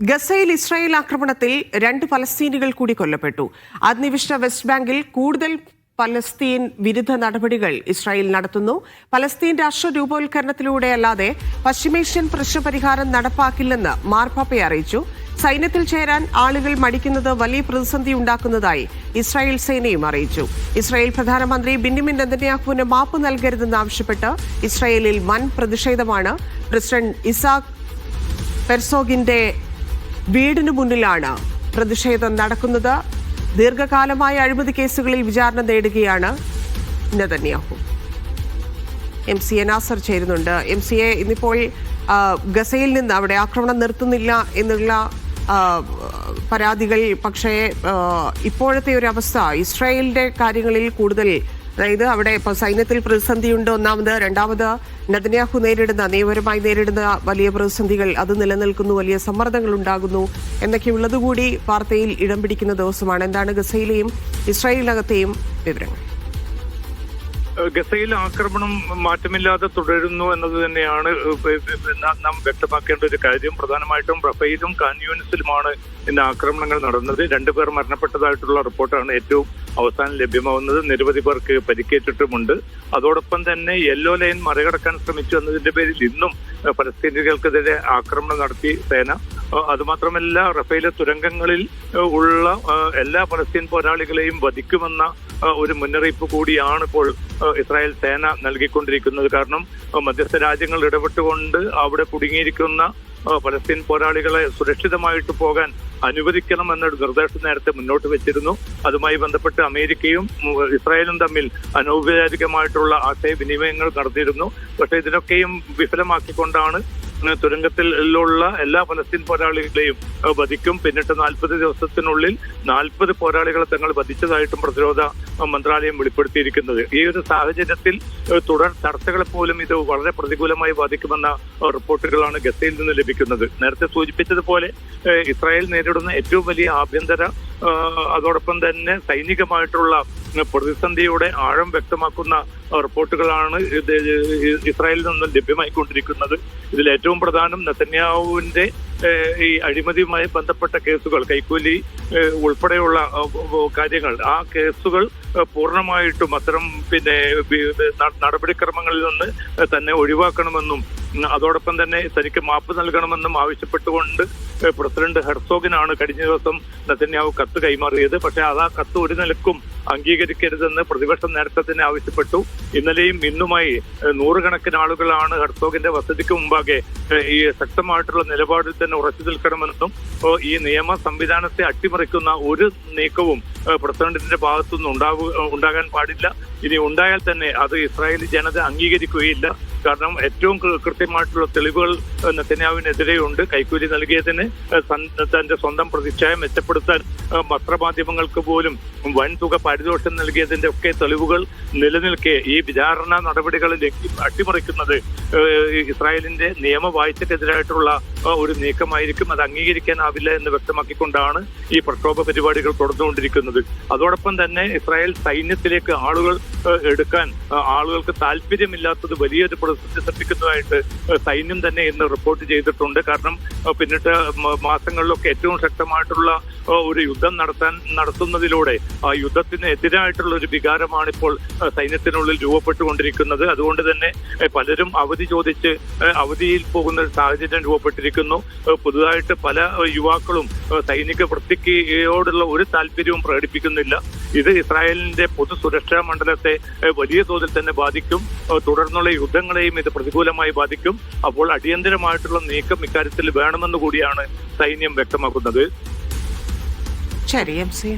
ഗസയിൽ ഇസ്രായേൽ ആക്രമണത്തിൽ രണ്ട് പലസ്തീനികൾ കൂടി കൊല്ലപ്പെട്ടു. അധിനിവിഷ്ട വെസ്റ്റ് ബാങ്കിൽ കൂടുതൽ പലസ്തീൻ വിരുദ്ധ നടപടികൾ ഇസ്രായേൽ നടത്തുന്നു. പലസ്തീൻ രാഷ്ട്ര രൂപവൽക്കരണത്തിലൂടെ അല്ലാതെ പശ്ചിമേഷ്യൻ പ്രശ്നപരിഹാരം നടപ്പാക്കില്ലെന്ന് മാർപ്പാപ്പയെ അറിയിച്ചു. സൈന്യത്തിൽ ചേരാൻ ആളുകൾ മടിക്കുന്നത് വലിയ പ്രതിസന്ധി ഉണ്ടാക്കുന്നതായി ഇസ്രായേൽ സേനയും അറിയിച്ചു. ഇസ്രായേൽ പ്രധാനമന്ത്രി ബിന്നിമിൻ നെതന്യാഹുവിന് മാപ്പ് നൽകരുതെന്ന് ആവശ്യപ്പെട്ട് ഇസ്രായേലിൽ വൻ പ്രതിഷേധമാണ്. പ്രസിഡന്റ് ഇസാഖ് പെർസോഗിന്റെ വീടിനു മുന്നിലാണ് പ്രതിഷേധം നടക്കുന്നത്. ദീർഘകാലമായ അഴിമതി കേസുകളിൽ വിചാരണ നേടുകയാണ് Netanyahu. M C A Nasar ചേരുന്നുണ്ട്. എം സി എ ഇന്നിപ്പോൾ ഗസയിൽ നിന്ന് അവിടെ ആക്രമണം നിർത്തുന്നില്ല എന്നുള്ള പരാതികൾ. പക്ഷേ ഇപ്പോഴത്തെ ഒരു അവസ്ഥ ഇസ്രായേലിന്റെ കാര്യങ്ങളിൽ കൂടുതൽ അതായത് അവിടെ ഇപ്പോൾ സൈന്യത്തിൽ പ്രതിസന്ധിയുണ്ട്. ഒന്നാമത് രണ്ടാമത് നദന്യാഹു നേരിടുന്ന നിയമപരമായി നേരിടുന്ന വലിയ പ്രതിസന്ധികൾ അത് നിലനിൽക്കുന്നു വലിയ സമ്മർദ്ദങ്ങൾ ഉണ്ടാകുന്നു എന്നൊക്കെയുള്ളതുകൂടി വാർത്തയിൽ ഇടം പിടിക്കുന്ന ദിവസമാണ്. എന്താണ് ഗസയിലെയും ഇസ്രായേലിനകത്തെയും വിവരങ്ങൾ? ഗസയിൽ ആക്രമണം മാറ്റമില്ലാതെ തുടരുന്നു എന്നത് തന്നെയാണ് നാം വ്യക്തമാക്കേണ്ട ഒരു കാര്യം. പ്രധാനമായിട്ടും റഫയിലും കാൻയൂനിസിലുമാണ് ഇന്ന് ആക്രമണങ്ങൾ നടന്നത്. രണ്ടുപേർ മരണപ്പെട്ടതായിട്ടുള്ള റിപ്പോർട്ടാണ് ഏറ്റവും അവസാനം ലഭ്യമാവുന്നത് നിരവധി പേർക്ക് പരിക്കേറ്റിട്ടുമുണ്ട്. അതോടൊപ്പം തന്നെ യെല്ലോ ലൈൻ മറികടക്കാൻ ശ്രമിച്ചു എന്നതിന്റെ പേരിൽ ഇന്നും പലസ്തീനികൾക്കെതിരെ ആക്രമണം നടത്തി സേന. അതുമാത്രമല്ല റഫേലെ തുരങ്കങ്ങളിൽ ഉള്ള എല്ലാ പലസ്തീൻ പോരാളികളെയും വധിക്കുമെന്ന ഒരു മുന്നറിയിപ്പ് കൂടിയാണ് ഇപ്പോൾ ഇസ്രായേൽ സേന നൽകിക്കൊണ്ടിരിക്കുന്നത്. കാരണം മധ്യസ്ഥ രാജ്യങ്ങൾ ഇടപെട്ടുകൊണ്ട് അവിടെ കുടുങ്ങിയിരിക്കുന്ന പലസ്തീൻ പോരാളികളെ സുരക്ഷിതമായിട്ട് പോകാൻ അനുവദിക്കണം എന്നൊരു നിർദ്ദേശം നേരത്തെ മുന്നോട്ട് വെച്ചിരുന്നു. അതുമായി ബന്ധപ്പെട്ട് അമേരിക്കയും ഇസ്രായേലും തമ്മിൽ അനൗപചാരികമായിട്ടുള്ള ആശയവിനിമയങ്ങൾ നടത്തിയിരുന്നു. പക്ഷേ ഇതിനൊക്കെയും വിഫലമാക്കിക്കൊണ്ടാണ് തുരങ്കത്തിലുള്ള എല്ലാ പലസ്തീൻ പോരാളികളെയും വധിക്കും. പിന്നിട്ട് നാൽപ്പത് ദിവസത്തിനുള്ളിൽ നാൽപ്പത് പോരാളികളെ തങ്ങൾ വധിച്ചതായിട്ടും പ്രതിരോധ മന്ത്രാലയം വെളിപ്പെടുത്തിയിരിക്കുന്നത്. ഈ ഒരു സാഹചര്യത്തിൽ തുടർ ചർച്ചകളെ പോലും ഇത് വളരെ പ്രതികൂലമായി ബാധിക്കുമെന്ന റിപ്പോർട്ടുകളാണ് ഗസയിൽ നിന്ന് ലഭിക്കുന്നത്. നേരത്തെ സൂചിപ്പിച്ചതുപോലെ ഇസ്രായേൽ നേരിടുന്ന ഏറ്റവും വലിയ ആഭ്യന്തര അതോടൊപ്പം തന്നെ സൈനികമായിട്ടുള്ള പ്രതിസന്ധിയുടെ ആഴം വ്യക്തമാക്കുന്ന റിപ്പോർട്ടുകളാണ് ഇസ്രായേലിൽ നിന്ന് ലഭ്യമായിക്കൊണ്ടിരിക്കുന്നത്. ഇതിൽ ഏറ്റവും പ്രധാനം നെതന്യാഹുവിന്റെ ഈ അഴിമതിയുമായി ബന്ധപ്പെട്ട കേസുകൾ കൈക്കൂലി ഉൾപ്പെടെയുള്ള കാര്യങ്ങൾ. ആ കേസുകൾ പൂർണമായിട്ടും അത്തരം പിന്നെ നടപടിക്രമങ്ങളിൽ നിന്ന് തന്നെ ഒഴിവാക്കണമെന്നും അതോടൊപ്പം തന്നെ തനിക്ക് മാപ്പ് നൽകണമെന്നും ആവശ്യപ്പെട്ടുകൊണ്ട് പ്രസിഡന്റ് ഹെർസോഗിനാണ് കഴിഞ്ഞ ദിവസം നത്തന്യാവ് കത്ത് കൈമാറിയത്. പക്ഷേ അത് ആ കത്ത് ഒരു നിലക്കും അംഗീകരിക്കരുതെന്ന് പ്രതിപക്ഷം നേരത്തെ തന്നെ ആവശ്യപ്പെട്ടു. ഇന്നലെയും ഇന്നുമായി നൂറുകണക്കിന് ആളുകളാണ് ഹർത്തോഗിന്റെ വസതിക്ക് മുമ്പാകെ ഈ ശക്തമായിട്ടുള്ള നിലപാടിൽ തന്നെ ഉറച്ചു നിൽക്കണമെന്നും ഈ നിയമ സംവിധാനത്തെ അട്ടിമറിക്കുന്ന ഒരു നീക്കവും പ്രസിഡന്റിന്റെ ഭാഗത്തുനിന്ന് ഉണ്ടാവു ഉണ്ടാകാൻ പാടില്ല. ഇനി ഉണ്ടായാൽ തന്നെ അത് ഇസ്രായേലി ജനത അംഗീകരിക്കുകയില്ല. കാരണം ഏറ്റവും കൃത്യമായിട്ടുള്ള തെളിവുകൾ ഏഹ്, നെതന്യാഹുവിനെതിരെയുണ്ട്. കൈക്കൂലി നൽകിയതിന് തന്റെ സ്വന്തം പ്രതിച്ഛായ മെച്ചപ്പെടുത്താൻ പത്രമാധ്യമങ്ങൾക്ക് പോലും വൻതുക പാരിതോഷം നൽകിയതിന്റെ ഒക്കെ തെളിവുകൾ നിലനിൽക്കെ ഈ വിചാരണ നടപടികൾ അട്ടിമറിക്കുന്നത് ഇസ്രായേലിന്റെ നിയമ വായിച്ചക്കെതിരായിട്ടുള്ള ഒരു നീക്കമായിരിക്കും. അത് അംഗീകരിക്കാനാവില്ല എന്ന് വ്യക്തമാക്കിക്കൊണ്ടാണ് ഈ പ്രക്ഷോഭ പരിപാടികൾ തുടർന്നുകൊണ്ടിരിക്കുന്നത്. അതോടൊപ്പം തന്നെ ഇസ്രായേൽ സൈന്യത്തിലേക്ക് ആളുകൾ എടുക്കാൻ ആളുകൾക്ക് താല്പര്യമില്ലാത്തത് വലിയൊരു പ്രതിസന്ധി സൃഷ്ടിക്കുന്നതായിട്ട് സൈന്യം തന്നെ ഇന്ന് റിപ്പോർട്ട് ചെയ്തിട്ടുണ്ട്. കാരണം പിന്നിട്ട് മാസങ്ങളിലൊക്കെ ഏറ്റവും ശക്തമായിട്ടുള്ള ഒരു യുദ്ധം നടത്താൻ നടത്തുന്നതിലൂടെ ആ യുദ്ധത്തിന് എതിരായിട്ടുള്ള ഒരു വികാരമാണ് ഇപ്പോൾ സൈന്യത്തിനുള്ളിൽ രൂപപ്പെട്ടുകൊണ്ടിരിക്കുന്നത്. അതുകൊണ്ട് തന്നെ പലരും അവധി ചോദിച്ച് അവധിയിൽ പോകുന്ന ഒരു സാഹചര്യം രൂപപ്പെട്ടിരിക്കുന്നു. പുതുതായിട്ട് പല യുവാക്കളും സൈനിക വൃത്തിക്കയോടുള്ള ഒരു താല്പര്യവും പ്രകടിപ്പിക്കുന്നില്ല. ഇത് ഇസ്രായേലിന്റെ പൊതു സുരക്ഷാ മണ്ഡലത്തെ വലിയ തോതിൽ തന്നെ ബാധിക്കും. തുടർന്നുള്ള യുദ്ധങ്ങളെയും ഇത് പ്രതികൂലമായി ബാധിക്കും. അപ്പോൾ അടിയന്തരമായിട്ടുള്ള നീക്കം ഇക്കാര്യത്തിൽ വേണമെന്ന് കൂടിയാണ് സൈന്യം വ്യക്തമാക്കുന്നത്. ശരി എം സി.